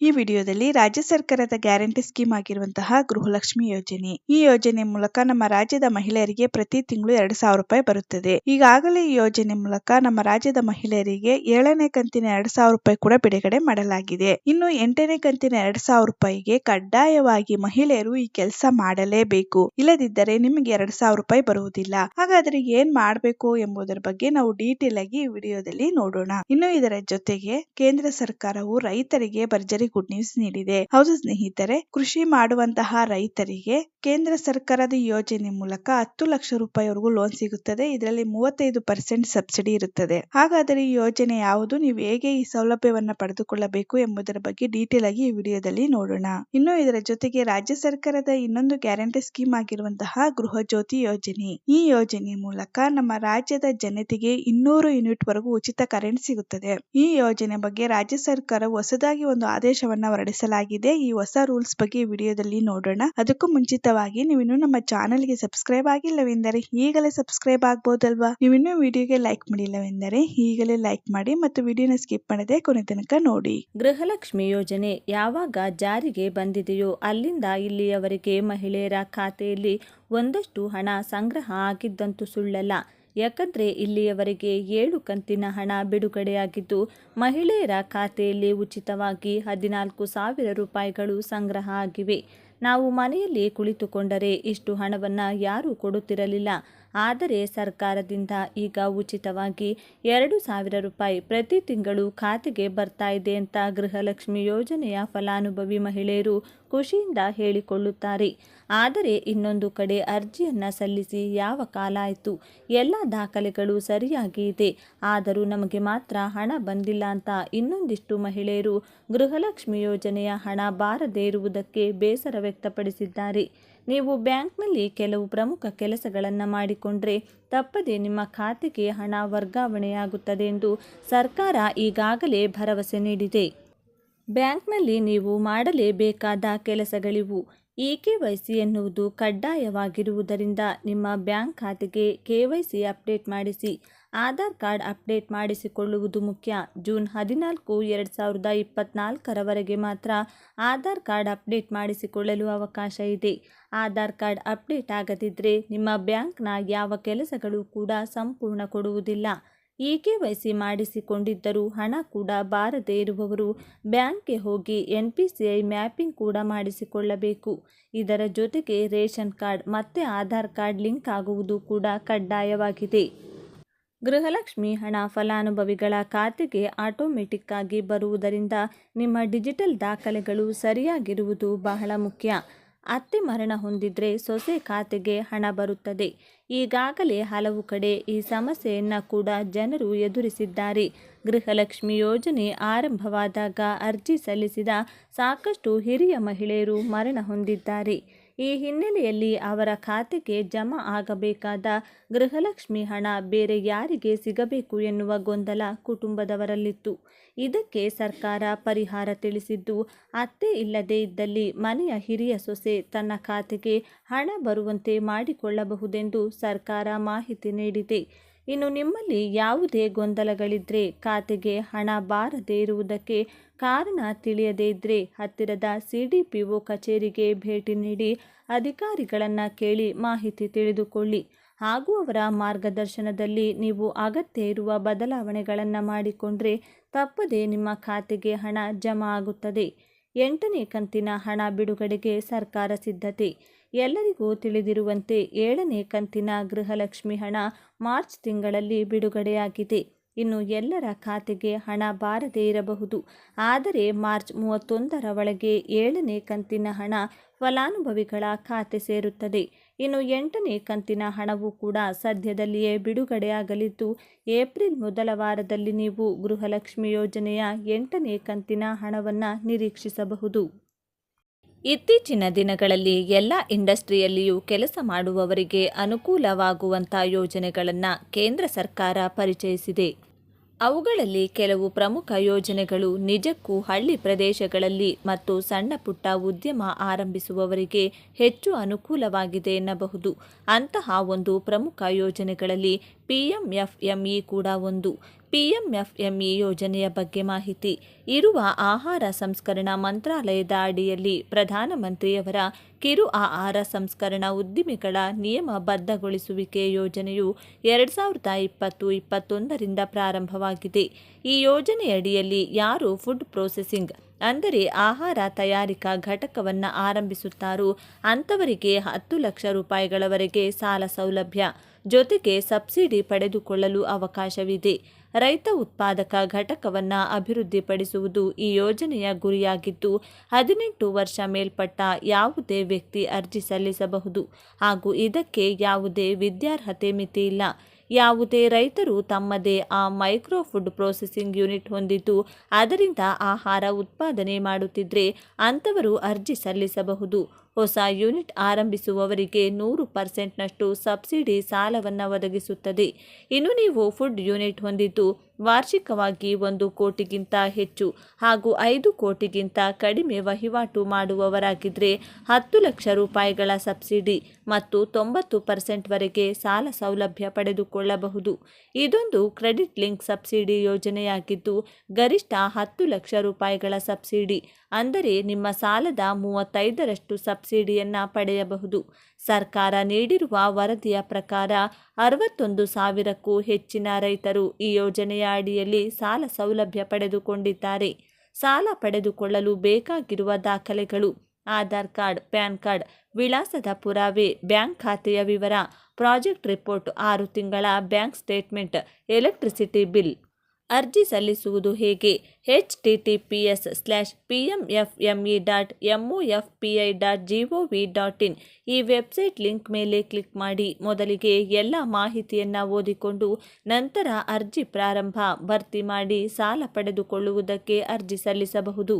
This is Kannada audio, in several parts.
ಈ ವಿಡಿಯೋದಲ್ಲಿ ರಾಜ್ಯ ಸರ್ಕಾರದ ಗ್ಯಾರಂಟಿ ಸ್ಕೀಮ್ ಆಗಿರುವಂತಹ ಗೃಹಲಕ್ಷ್ಮಿ ಯೋಜನೆ. ಈ ಯೋಜನೆ ಮೂಲಕ ನಮ್ಮ ರಾಜ್ಯದ ಮಹಿಳೆಯರಿಗೆ ಪ್ರತಿ ತಿಂಗಳು ಎರಡು ಸಾವಿರ ರೂಪಾಯಿ ಬರುತ್ತದೆ. ಈಗಾಗಲೇ ಈ ಯೋಜನೆ ಮೂಲಕ ನಮ್ಮ ರಾಜ್ಯದ ಮಹಿಳೆಯರಿಗೆ ಏಳನೇ ಕಂತಿನ ಎರಡ್ ಸಾವಿರ ರೂಪಾಯಿ ಕೂಡ ಬಿಡುಗಡೆ ಮಾಡಲಾಗಿದೆ. ಇನ್ನು ಎಂಟನೇ ಕಂತಿನ ಎರಡ್ ಸಾವಿರ ರೂಪಾಯಿಗೆ ಕಡ್ಡಾಯವಾಗಿ ಮಹಿಳೆಯರು ಈ ಕೆಲಸ ಮಾಡಲೇಬೇಕು. ಇಲ್ಲದಿದ್ದರೆ ನಿಮಗೆ ಎರಡ್ ಸಾವಿರ ರೂಪಾಯಿ ಬರುವುದಿಲ್ಲ. ಹಾಗಾದ್ರೆ ಏನ್ ಮಾಡಬೇಕು ಎಂಬುದರ ಬಗ್ಗೆ ನಾವು ಡೀಟೇಲ್ ಆಗಿ ಈ ವಿಡಿಯೋದಲ್ಲಿ ನೋಡೋಣ. ಇನ್ನು ಇದರ ಜೊತೆಗೆ ಕೇಂದ್ರ ಸರ್ಕಾರವು ರೈತರಿಗೆ ಭರ್ಜರಿ ಗುಡ್ ನ್ಯೂಸ್ ನೀಡಿದೆ. ಹೌದು ಸ್ನೇಹಿತರೆ, ಕೃಷಿ ಮಾಡುವಂತಹ ರೈತರಿಗೆ ಕೇಂದ್ರ ಸರ್ಕಾರದ ಯೋಜನೆ ಮೂಲಕ ಹತ್ತು ಲಕ್ಷ ರೂಪಾಯಿವರೆಗೂ ಲೋನ್ ಸಿಗುತ್ತದೆ. ಇದರಲ್ಲಿ ಮೂವತ್ತೈದು ಪರ್ಸೆಂಟ್ ಸಬ್ಸಿಡಿ ಇರುತ್ತದೆ. ಹಾಗಾದರೆ ಈ ಯೋಜನೆ ಯಾವುದು? ನೀವು ಹೇಗೆ ಈ ಸೌಲಭ್ಯವನ್ನ ಪಡೆದುಕೊಳ್ಳಬೇಕು ಎಂಬುದರ ಬಗ್ಗೆ ಡೀಟೇಲ್ ಆಗಿ ಈ ವಿಡಿಯೋದಲ್ಲಿ ನೋಡೋಣ. ಇನ್ನು ಇದರ ಜೊತೆಗೆ ರಾಜ್ಯ ಸರ್ಕಾರದ ಇನ್ನೊಂದು ಗ್ಯಾರಂಟಿ ಸ್ಕೀಮ್ ಆಗಿರುವಂತಹ ಗೃಹ ಜ್ಯೋತಿ ಯೋಜನೆ. ಈ ಯೋಜನೆ ಮೂಲಕ ನಮ್ಮ ರಾಜ್ಯದ ಜನತೆಗೆ ಇನ್ನೂರು ಯೂನಿಟ್ ವರೆಗೂ ಉಚಿತ ಕರೆಂಟ್ ಸಿಗುತ್ತದೆ. ಈ ಯೋಜನೆ ಬಗ್ಗೆ ರಾಜ್ಯ ಸರ್ಕಾರ ಹೊಸದಾಗಿ ಒಂದು ಆದೇಶವನ್ನ ಹೊರಡಿಸಲಾಗಿದೆ. ಈ ಹೊಸ ರೂಲ್ಸ್ ಬಗ್ಗೆ ವಿಡಿಯೋದಲ್ಲಿ ನೋಡೋಣ. ಅದಕ್ಕೂ ಮುಂಚಿತವಾಗಿ ನೀವು ಇನ್ನೂ ನಮ್ಮ ಚಾನೆಲ್ಗೆ ಸಬ್ಸ್ಕ್ರೈಬ್ ಆಗಿಲ್ಲವೆಂದರೆ ಈಗಲೇ ಸಬ್ಸ್ಕ್ರೈಬ್ ಆಗ್ಬೋದಲ್ವಾ? ನೀವಿನ್ನೂ ವಿಡಿಯೋಗೆ ಲೈಕ್ ಮಾಡಿಲ್ಲವೆಂದರೆ ಈಗಲೇ ಲೈಕ್ ಮಾಡಿ ಮತ್ತು ವಿಡಿಯೋನ ಸ್ಕಿಪ್ ಮಾಡದೆ ಕೊನೆ ತನಕ ನೋಡಿ. ಗೃಹಲಕ್ಷ್ಮಿ ಯೋಜನೆ ಯಾವಾಗ ಜಾರಿಗೆ ಬಂದಿದೆಯೋ ಅಲ್ಲಿಂದ ಇಲ್ಲಿಯವರೆಗೆ ಮಹಿಳೆಯರ ಖಾತೆಯಲ್ಲಿ ಒಂದಷ್ಟು ಹಣ ಸಂಗ್ರಹ ಆಗಿದ್ದಂತೂ ಸುಳ್ಳಲ್ಲ. ಯಾಕಂದರೆ ಇಲ್ಲಿಯವರೆಗೆ ಏಳು ಕಂತಿನ ಹಣ ಬಿಡುಗಡೆಯಾಗಿದ್ದು, ಮಹಿಳೆಯರ ಖಾತೆಯಲ್ಲಿ ಉಚಿತವಾಗಿ ಹದಿನಾಲ್ಕು ಸಾವಿರ ರೂಪಾಯಿಗಳು ಸಂಗ್ರಹ ಆಗಿವೆ. ನಾವು ಮನೆಯಲ್ಲಿ ಕುಳಿತುಕೊಂಡರೆ ಇಷ್ಟು ಹಣವನ್ನು ಯಾರೂ ಕೊಡುತ್ತಿರಲಿಲ್ಲ. ಆದರೆ ಸರ್ಕಾರದಿಂದ ಈಗ ಉಚಿತವಾಗಿ ಎರಡು ಸಾವಿರ ರೂಪಾಯಿ ಪ್ರತಿ ತಿಂಗಳು ಖಾತೆಗೆ ಬರ್ತಾ ಇದೆ ಅಂತ ಗೃಹಲಕ್ಷ್ಮಿ ಯೋಜನೆಯ ಫಲಾನುಭವಿ ಮಹಿಳೆಯರು ಖುಷಿಯಿಂದ ಹೇಳಿಕೊಳ್ಳುತ್ತಾರೆ. ಆದರೆ ಇನ್ನೊಂದು ಕಡೆ ಅರ್ಜಿಯನ್ನು ಸಲ್ಲಿಸಿ ಯಾವ ಕಾಲ ಆಯಿತು? ಎಲ್ಲ ದಾಖಲೆಗಳು ಸರಿಯಾಗಿ ಇದೆ. ಆದರೂ ನಮಗೆ ಮಾತ್ರ ಹಣ ಬಂದಿಲ್ಲ ಅಂತ ಇನ್ನೊಂದಿಷ್ಟು ಮಹಿಳೆಯರು ಗೃಹಲಕ್ಷ್ಮಿ ಯೋಜನೆಯ ಹಣ ಬಾರದೇ ಇರುವುದಕ್ಕೆ ಬೇಸರ ವ್ಯಕ್ತಪಡಿಸಿದ್ದಾರೆ. ನೀವು ಬ್ಯಾಂಕ್ನಲ್ಲಿ ಕೆಲವು ಪ್ರಮುಖ ಕೆಲಸಗಳನ್ನು ಮಾಡಿಕೊಂಡ್ರೆ ತಪ್ಪದೆ ನಿಮ್ಮ ಖಾತೆಗೆ ಹಣ ವರ್ಗಾವಣೆಯಾಗುತ್ತದೆ ಎಂದು ಸರ್ಕಾರ ಈಗಾಗಲೇ ಭರವಸೆ ನೀಡಿದೆ. ಬ್ಯಾಂಕ್ನಲ್ಲಿ ನೀವು ಮಾಡಲೇಬೇಕಾದ ಕೆಲಸಗಳಿವು ಇ ಕೆ ವೈ ಸಿ ಎನ್ನುವುದು ಕಡ್ಡಾಯವಾಗಿರುವುದರಿಂದ ನಿಮ್ಮ ಬ್ಯಾಂಕ್ ಖಾತೆಗೆ ಕೆ ವೈ ಸಿ ಅಪ್ಡೇಟ್ ಮಾಡಿಸಿ. ಆಧಾರ್ ಕಾರ್ಡ್ ಅಪ್ಡೇಟ್ ಮಾಡಿಸಿಕೊಳ್ಳುವುದು ಮುಖ್ಯ. ಜೂನ್ ಹದಿನಾಲ್ಕು, ಎರಡು ಸಾವಿರದ ಇಪ್ಪತ್ನಾಲ್ಕರವರೆಗೆ ಮಾತ್ರ ಆಧಾರ್ ಕಾರ್ಡ್ ಅಪ್ಡೇಟ್ ಮಾಡಿಸಿಕೊಳ್ಳಲು ಅವಕಾಶ ಇದೆ. ಆಧಾರ್ ಕಾರ್ಡ್ ಅಪ್ಡೇಟ್ ಆಗದಿದ್ದರೆ ನಿಮ್ಮ ಬ್ಯಾಂಕ್ನ ಯಾವ ಕೆಲಸಗಳು ಕೂಡ ಸಂಪೂರ್ಣ ಕೊಡುವುದಿಲ್ಲ. ಈ ಕೆ ವೈ ಸಿ ಮಾಡಿಸಿಕೊಂಡಿದ್ದರೂ ಹಣ ಕೂಡ ಬಾರದೇ ಇರುವವರು ಬ್ಯಾಂಕ್ಗೆ ಹೋಗಿ N P C I mapping ಕೂಡ ಮಾಡಿಸಿಕೊಳ್ಳಬೇಕು. ಇದರ ಜೊತೆಗೆ ರೇಷನ್ ಕಾರ್ಡ್ ಮತ್ತು ಆಧಾರ್ ಕಾರ್ಡ್ ಲಿಂಕ್ ಆಗುವುದು ಕೂಡ ಕಡ್ಡಾಯವಾಗಿದೆ. ಗೃಹಲಕ್ಷ್ಮಿ, ಹಣ, ಫಲಾನುಭವಿಗಳ ಖಾತೆಗೆ ಆಟೋಮೆಟಿಕ್ ಆಗಿ ಬರುವುದರಿಂದ ನಿಮ್ಮ ಡಿಜಿಟಲ್ ದಾಖಲೆಗಳು ಸರಿಯಾಗಿರುವುದು ಬಹಳ ಮುಖ್ಯ. ಅತ್ತೆ ಮರಣ ಹೊಂದಿದ್ರೆ ಸೊಸೆ ಖಾತೆಗೆ ಹಣ ಬರುತ್ತದೆ. ಈಗಾಗಲೇ ಹಲವು ಕಡೆ ಈ ಸಮಸ್ಯೆಯನ್ನು ಕೂಡ ಜನರು ಎದುರಿಸಿದ್ದಾರೆ. ಗೃಹಲಕ್ಷ್ಮಿ ಯೋಜನೆ ಆರಂಭವಾದಾಗ ಅರ್ಜಿ ಸಲ್ಲಿಸಿದ ಸಾಕಷ್ಟು ಹಿರಿಯ ಮಹಿಳೆಯರು ಮರಣ ಹೊಂದಿದ್ದಾರೆ. ಈ ಹಿನ್ನೆಲೆಯಲ್ಲಿ ಅವರ ಖಾತೆಗೆ ಜಮಾ ಆಗಬೇಕಾದ ಗೃಹಲಕ್ಷ್ಮಿ ಹಣ ಬೇರೆ ಯಾರಿಗೆ ಸಿಗಬೇಕು ಎನ್ನುವ ಗೊಂದಲ ಕುಟುಂಬದವರಲ್ಲಿತ್ತು. ಇದಕ್ಕೆ ಸರ್ಕಾರ ಪರಿಹಾರ ತಿಳಿಸಿದ್ದು, ಅತ್ತೆ ಇಲ್ಲದೇ ಇದ್ದಲ್ಲಿ ಮನೆಯ ಹಿರಿಯ ಸೊಸೆ ತನ್ನ ಖಾತೆಗೆ ಹಣ ಬರುವಂತೆ ಮಾಡಿಕೊಳ್ಳಬಹುದೆಂದು ಸರ್ಕಾರ ಮಾಹಿತಿ ನೀಡಿದೆ. ಇನ್ನು ನಿಮ್ಮಲ್ಲಿ ಯಾವುದೇ ಗೊಂದಲಗಳಿದ್ದರೆ ಖಾತೆಗೆ ಹಣ ಬಾರದೇ ಇರುವುದಕ್ಕೆ ಕಾರಣ ತಿಳಿಯದೇ ಇದ್ದರೆ ಹತ್ತಿರದ ಸಿ ಡಿ ಪಿ ಒ ಕಚೇರಿಗೆ ಭೇಟಿ ನೀಡಿ ಅಧಿಕಾರಿಗಳನ್ನು ಕೇಳಿ ಮಾಹಿತಿ ತಿಳಿದುಕೊಳ್ಳಿ. ಹಾಗೂ ಅವರ ಮಾರ್ಗದರ್ಶನದಲ್ಲಿ ನೀವು ಅಗತ್ಯ ಇರುವ ಬದಲಾವಣೆಗಳನ್ನು ಮಾಡಿಕೊಂಡ್ರೆ ತಪ್ಪದೇ ನಿಮ್ಮ ಖಾತೆಗೆ ಹಣ ಜಮಾ ಆಗುತ್ತದೆ. ಎಂಟನೇ ಕಂತಿನ ಹಣ ಬಿಡುಗಡೆಗೆ ಸರ್ಕಾರ ಸಿದ್ಧತೆ. ಎಲ್ಲರಿಗೂ ತಿಳಿದಿರುವಂತೆ ಏಳನೇ ಕಂತಿನ ಗೃಹಲಕ್ಷ್ಮಿ ಹಣ ಮಾರ್ಚ್ ತಿಂಗಳಲ್ಲಿ ಬಿಡುಗಡೆಯಾಗಿದೆ. ಇನ್ನು ಎಲ್ಲರ ಖಾತೆಗೆ ಹಣ ಬಾರದೇ ಇರಬಹುದು. ಆದರೆ ಮಾರ್ಚ್ ಮೂವತ್ತೊಂದರ ಒಳಗೆ ಏಳನೇ ಕಂತಿನ ಹಣ ಫಲಾನುಭವಿಗಳ ಖಾತೆ ಸೇರುತ್ತದೆ. ಇನ್ನು ಎಂಟನೇ ಕಂತಿನ ಹಣವು ಕೂಡ ಸದ್ಯದಲ್ಲಿಯೇ ಬಿಡುಗಡೆಯಾಗಲಿದ್ದು, ಏಪ್ರಿಲ್ ಮೊದಲ ವಾರದಲ್ಲಿ ನೀವು ಗೃಹಲಕ್ಷ್ಮಿ ಯೋಜನೆಯ ಎಂಟನೇ ಕಂತಿನ ಹಣವನ್ನು ನಿರೀಕ್ಷಿಸಬಹುದು. ಇತ್ತೀಚಿನ ದಿನಗಳಲ್ಲಿ ಎಲ್ಲ ಇಂಡಸ್ಟ್ರಿಯಲ್ಲಿಯೂ ಕೆಲಸ ಮಾಡುವವರಿಗೆ ಅನುಕೂಲವಾಗುವಂಥ ಯೋಜನೆಗಳನ್ನು ಕೇಂದ್ರ ಸರ್ಕಾರ ಪರಿಚಯಿಸಿದೆ. ಅವುಗಳಲ್ಲಿ ಕೆಲವು ಪ್ರಮುಖ ಯೋಜನೆಗಳು ನಿಜಕ್ಕೂ ಹಳ್ಳಿ ಪ್ರದೇಶಗಳಲ್ಲಿ ಮತ್ತು ಸಣ್ಣ ಪುಟ್ಟ ಉದ್ಯಮ ಆರಂಭಿಸುವವರಿಗೆ ಹೆಚ್ಚು ಅನುಕೂಲವಾಗಿದೆ ಎನ್ನಬಹುದು. ಅಂತಹ ಒಂದು ಪ್ರಮುಖ ಯೋಜನೆಗಳಲ್ಲಿ P M F M E ಕೂಡ ಒಂದು. ಪಿಎಂಎಫ್ಎಂಇ ಯೋಜನೆಯ ಬಗ್ಗೆ ಮಾಹಿತಿ. ಇರುವ ಆಹಾರ ಸಂಸ್ಕರಣಾ ಮಂತ್ರಾಲಯದ ಅಡಿಯಲ್ಲಿ ಪ್ರಧಾನಮಂತ್ರಿಯವರ ಕಿರು ಆಹಾರ ಸಂಸ್ಕರಣಾ ಉದ್ದಿಮೆಗಳ ನಿಯಮಬದ್ಧಗೊಳಿಸುವಿಕೆ ಯೋಜನೆಯು ಎರಡು ಸಾವಿರದ ಇಪ್ಪತ್ತು ಇಪ್ಪತ್ತೊಂದರಿಂದ ಪ್ರಾರಂಭವಾಗಿದೆ. ಈ ಯೋಜನೆಯಡಿಯಲ್ಲಿ ಯಾರು ಫುಡ್ ಪ್ರೊಸೆಸಿಂಗ್ ಅಂದರೆ ಆಹಾರ ತಯಾರಿಕಾ ಘಟಕವನ್ನು ಆರಂಭಿಸುತ್ತಾರೋ. ಅಂಥವರಿಗೆ ಹತ್ತು ಲಕ್ಷ ರೂಪಾಯಿಗಳವರೆಗೆ ಸಾಲ ಸೌಲಭ್ಯ. ಜೊತೆಗೆ ಸಬ್ಸಿಡಿ ಪಡೆದುಕೊಳ್ಳಲು ಅವಕಾಶವಿದೆ. ರೈತ ಉತ್ಪಾದಕ ಘಟಕವನ್ನು ಅಭಿವೃದ್ಧಿಪಡಿಸುವುದು ಈ ಯೋಜನೆಯ ಗುರಿಯಾಗಿದ್ದು, ಹದಿನೆಂಟು ವರ್ಷ ಮೇಲ್ಪಟ್ಟ ಯಾವುದೇ ವ್ಯಕ್ತಿ ಅರ್ಜಿ ಸಲ್ಲಿಸಬಹುದು. ಹಾಗೂ ಇದಕ್ಕೆ ಯಾವುದೇ ವಿದ್ಯಾರ್ಹತೆ ಮಿತಿ ಇಲ್ಲ ಯಾವುದೇ ರೈತರು ತಮ್ಮದೇ ಆ ಮೈಕ್ರೋ ಫುಡ್ ಪ್ರೊಸೆಸಿಂಗ್ ಯೂನಿಟ್ ಹೊಂದಿದ್ದು, ಅದರಿಂದ ಆಹಾರ ಉತ್ಪಾದನೆ ಮಾಡುತ್ತಿದ್ದರೆ ಅಂಥವರು ಅರ್ಜಿ ಸಲ್ಲಿಸಬಹುದು. ಹೊಸ ಯೂನಿಟ್ ಆರಂಭಿಸುವವರಿಗೆ ನೂರು ಪರ್ಸೆಂಟ್ನಷ್ಟು ಸಬ್ಸಿಡಿ ಸಾಲವನ್ನು ಒದಗಿಸುತ್ತದೆ. ಇನ್ನು ನೀವು ಫುಡ್ ಯೂನಿಟ್ ಹೊಂದಿದ್ದು ವಾರ್ಷಿಕವಾಗಿ ಒಂದು ಕೋಟಿಗಿಂತ ಹೆಚ್ಚು ಹಾಗೂ ಐದು ಕೋಟಿಗಿಂತ ಕಡಿಮೆ ವಹಿವಾಟು ಮಾಡುವವರಾಗಿದ್ದರೆ ಹತ್ತು ಲಕ್ಷ ರೂಪಾಯಿಗಳ ಸಬ್ಸಿಡಿ ಮತ್ತು ತೊಂಬತ್ತು ಪರ್ಸೆಂಟ್ವರೆಗೆ ಸಾಲ ಸೌಲಭ್ಯ ಪಡೆದುಕೊಳ್ಳಬಹುದು. ಇದೊಂದು ಕ್ರೆಡಿಟ್ ಲಿಂಕ್ ಸಬ್ಸಿಡಿ ಯೋಜನೆಯಾಗಿದ್ದು, ಗರಿಷ್ಠ ಹತ್ತು ಲಕ್ಷ ರೂಪಾಯಿಗಳ ಸಬ್ಸಿಡಿ ಅಂದರೆ ನಿಮ್ಮ ಸಾಲದ ಮೂವತ್ತೈದರಷ್ಟು ಸಬ್ಸಿಡಿಯನ್ನು ಪಡೆಯಬಹುದು. ಸರ್ಕಾರ ನೀಡಿರುವ ವರದಿಯ ಪ್ರಕಾರ ಅರವತ್ತೊಂದು ಸಾವಿರಕ್ಕೂ ಹೆಚ್ಚಿನ ರೈತರು ಈ ಯೋಜನೆಯ ಅಡಿಯಲ್ಲಿ ಸಾಲ ಸೌಲಭ್ಯ ಪಡೆದುಕೊಂಡಿದ್ದಾರೆ. ಸಾಲ ಪಡೆದುಕೊಳ್ಳಲು ಬೇಕಾಗಿರುವ ದಾಖಲೆಗಳು, ಆಧಾರ್ ಕಾರ್ಡ್, ಪ್ಯಾನ್ ಕಾರ್ಡ್, ವಿಳಾಸದ ಪುರಾವೆ, ಬ್ಯಾಂಕ್ ಖಾತೆಯ ವಿವರ, ಪ್ರಾಜೆಕ್ಟ್ ರಿಪೋರ್ಟ್ ಆರು ತಿಂಗಳ ಬ್ಯಾಂಕ್ ಸ್ಟೇಟ್ಮೆಂಟ್, ಎಲೆಕ್ಟ್ರಿಸಿಟಿ ಬಿಲ್. ಅರ್ಜಿ ಸಲ್ಲಿಸುವುದು ಹೇಗೆ? H T T P S slash P M F M E dot M O F P I dot G O V dot in ಈ ವೆಬ್ಸೈಟ್ ಲಿಂಕ್ ಮೇಲೆ ಕ್ಲಿಕ್ ಮಾಡಿ. ಮೊದಲಿಗೆ ಎಲ್ಲ ಮಾಹಿತಿಯನ್ನು ಓದಿಕೊಂಡು ನಂತರ ಅರ್ಜಿ ಪ್ರಾರಂಭ. ಭರ್ತಿ ಮಾಡಿ ಸಾಲ ಪಡೆದುಕೊಳ್ಳುವುದಕ್ಕೆ ಅರ್ಜಿ ಸಲ್ಲಿಸಬಹುದು.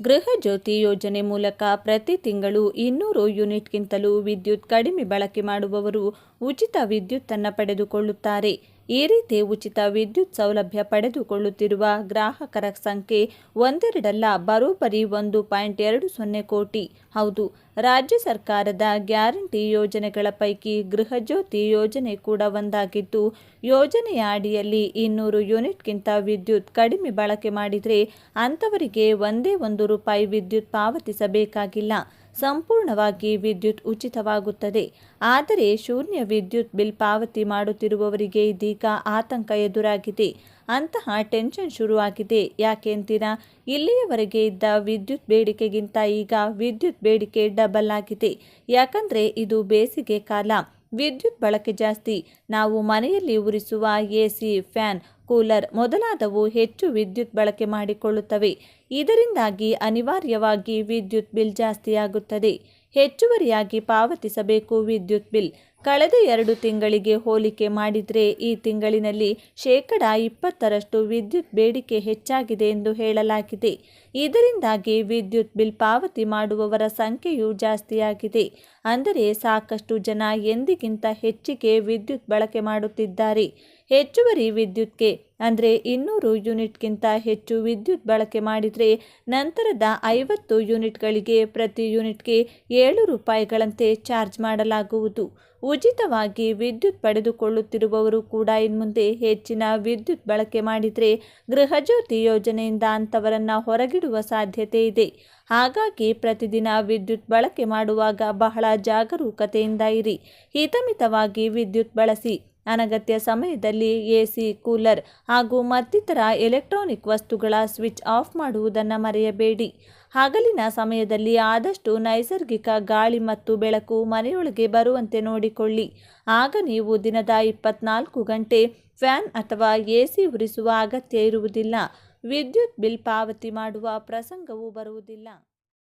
ಗೃಹ ಜ್ಯೋತಿ ಯೋಜನೆ ಮೂಲಕ ಪ್ರತಿ ತಿಂಗಳು ಇನ್ನೂರು ಯೂನಿಟ್ಗಿಂತಲೂ ವಿದ್ಯುತ್ ಕಡಿಮೆ ಬಳಕೆ ಮಾಡುವವರು ಉಚಿತ ವಿದ್ಯುತ್ತನ್ನು ಪಡೆದುಕೊಳ್ಳುತ್ತಾರೆ. ಈ ರೀತಿ ಉಚಿತ ವಿದ್ಯುತ್ ಸೌಲಭ್ಯ ಪಡೆದುಕೊಳ್ಳುತ್ತಿರುವ ಗ್ರಾಹಕರ ಸಂಖ್ಯೆ ಒಂದೆರಡಲ್ಲ, ಬರೋಬ್ಬರಿ ಒಂದು ಪಾಯಿಂಟ್ ಎರಡು ಸೊನ್ನೆ ಕೋಟಿ. ಹೌದು, ರಾಜ್ಯ ಸರ್ಕಾರದ ಗ್ಯಾರಂಟಿ ಯೋಜನೆಗಳ ಪೈಕಿ ಗೃಹಜ್ಯೋತಿ ಯೋಜನೆ ಕೂಡ ಒಂದಾಗಿದ್ದು, ಯೋಜನೆಯ ಅಡಿಯಲ್ಲಿ ಇನ್ನೂರು ಯೂನಿಟ್ಗಿಂತ ವಿದ್ಯುತ್ ಕಡಿಮೆ ಬಳಕೆ ಮಾಡಿದರೆ ಅಂಥವರಿಗೆ ಒಂದೇ ಒಂದು ರೂಪಾಯಿ ವಿದ್ಯುತ್ ಪಾವತಿಸಬೇಕಾಗಿಲ್ಲ. ಸಂಪೂರ್ಣವಾಗಿ ವಿದ್ಯುತ್ ಉಚಿತವಾಗುತ್ತದೆ. ಆದರೆ ಶೂನ್ಯ ವಿದ್ಯುತ್ ಬಿಲ್ ಪಾವತಿ ಮಾಡುತ್ತಿರುವವರಿಗೆ ಇದೀಗ ಆತಂಕ ಎದುರಾಗಿದೆ. ಅಂತಹ ಟೆನ್ಷನ್ ಶುರುವಾಗಿದೆ. ಯಾಕೆಂದಿನ ಇಲ್ಲಿಯವರೆಗೆ ಇದ್ದ ವಿದ್ಯುತ್ ಬೇಡಿಕೆಗಿಂತ ಈಗ ವಿದ್ಯುತ್ ಬೇಡಿಕೆ ಡಬಲ್ ಆಗಿದೆ. ಯಾಕಂದರೆ ಇದು ಬೇಸಿಗೆ ಕಾಲ. ವಿದ್ಯುತ್ ಬಳಕೆ ಜಾಸ್ತಿ. ನಾವು ಮನೆಯಲ್ಲಿ ಉರಿಸುವ ಎ ಸಿ ಫ್ಯಾನ್ ಕೂಲರ್ ಮೊದಲಾದವು ಹೆಚ್ಚು ವಿದ್ಯುತ್ ಬಳಕೆ ಮಾಡಿಕೊಳ್ಳುತ್ತವೆ. ಇದರಿಂದಾಗಿ ಅನಿವಾರ್ಯವಾಗಿ ವಿದ್ಯುತ್ ಬಿಲ್ ಜಾಸ್ತಿಯಾಗುತ್ತದೆ. ಹೆಚ್ಚುವರಿಯಾಗಿ ಪಾವತಿಸಬೇಕು ವಿದ್ಯುತ್ ಬಿಲ್. ಕಳೆದ ಎರಡು ತಿಂಗಳಿಗೆ ಹೋಲಿಕೆ ಮಾಡಿದರೆ ಈ ತಿಂಗಳಿನಲ್ಲಿ ಶೇಕಡ ಇಪ್ಪತ್ತರಷ್ಟು ವಿದ್ಯುತ್ ಬೇಡಿಕೆ ಹೆಚ್ಚಾಗಿದೆ ಎಂದು ಹೇಳಲಾಗಿದೆ. ಇದರಿಂದಾಗಿ ವಿದ್ಯುತ್ ಬಿಲ್ ಪಾವತಿ ಮಾಡುವವರ ಸಂಖ್ಯೆಯೂ ಜಾಸ್ತಿಯಾಗಿದೆ. ಅಂದರೆ ಸಾಕಷ್ಟು ಜನ ಎಂದಿಗಿಂತ ಹೆಚ್ಚಿಗೆ ವಿದ್ಯುತ್ ಬಳಕೆ ಮಾಡುತ್ತಿದ್ದಾರೆ. ಹೆಚ್ಚುವರಿ ವಿದ್ಯುತ್ಗೆ, ಅಂದರೆ ಇನ್ನೂರು ಯೂನಿಟ್ಗಿಂತ ಹೆಚ್ಚು ವಿದ್ಯುತ್ ಬಳಕೆ ಮಾಡಿದರೆ ನಂತರದ ಐವತ್ತು ಯೂನಿಟ್ಗಳಿಗೆ ಪ್ರತಿ ಯೂನಿಟ್ಗೆ ಏಳು ರೂಪಾಯಿಗಳಂತೆ ಚಾರ್ಜ್ ಮಾಡಲಾಗುವುದು. ಉಚಿತವಾಗಿ ವಿದ್ಯುತ್ ಪಡೆದುಕೊಳ್ಳುತ್ತಿರುವವರು ಕೂಡ ಇನ್ಮುಂದೆ ಹೆಚ್ಚಿನ ವಿದ್ಯುತ್ ಬಳಕೆ ಮಾಡಿದರೆ ಗೃಹಜ್ಯೋತಿ ಯೋಜನೆಯಿಂದ ಅಂಥವರನ್ನು ಹೊರಗಿಡುವ ಸಾಧ್ಯತೆ ಇದೆ. ಹಾಗಾಗಿ ಪ್ರತಿದಿನ ವಿದ್ಯುತ್ ಬಳಕೆ ಮಾಡುವಾಗ ಬಹಳ ಜಾಗರೂಕತೆಯಿಂದ ಇರಿ. ಹಿತಮಿತವಾಗಿ ವಿದ್ಯುತ್ ಬಳಸಿ. ಅನಗತ್ಯ ಸಮಯದಲ್ಲಿ ಎಸಿ, ಕೂಲರ್ ಹಾಗೂ ಮತ್ತಿತರ ಎಲೆಕ್ಟ್ರಾನಿಕ್ ವಸ್ತುಗಳ ಸ್ವಿಚ್ ಆಫ್ ಮಾಡುವುದನ್ನು ಮರೆಯಬೇಡಿ. ಹಗಲಿನ ಸಮಯದಲ್ಲಿ ಆದಷ್ಟು ನೈಸರ್ಗಿಕ ಗಾಳಿ ಮತ್ತು ಬೆಳಕು ಮನೆಯೊಳಗೆ ಬರುವಂತೆ ನೋಡಿಕೊಳ್ಳಿ. ಆಗ ನೀವು ದಿನದ ಇಪ್ಪತ್ನಾಲ್ಕು ಗಂಟೆ ಫ್ಯಾನ್ ಅಥವಾ ಎಸಿ ಉರಿಸುವ ಅಗತ್ಯ ಇರುವುದಿಲ್ಲ. ವಿದ್ಯುತ್ ಬಿಲ್ ಪಾವತಿ ಮಾಡುವ ಪ್ರಸಂಗವೂ ಬರುವುದಿಲ್ಲ.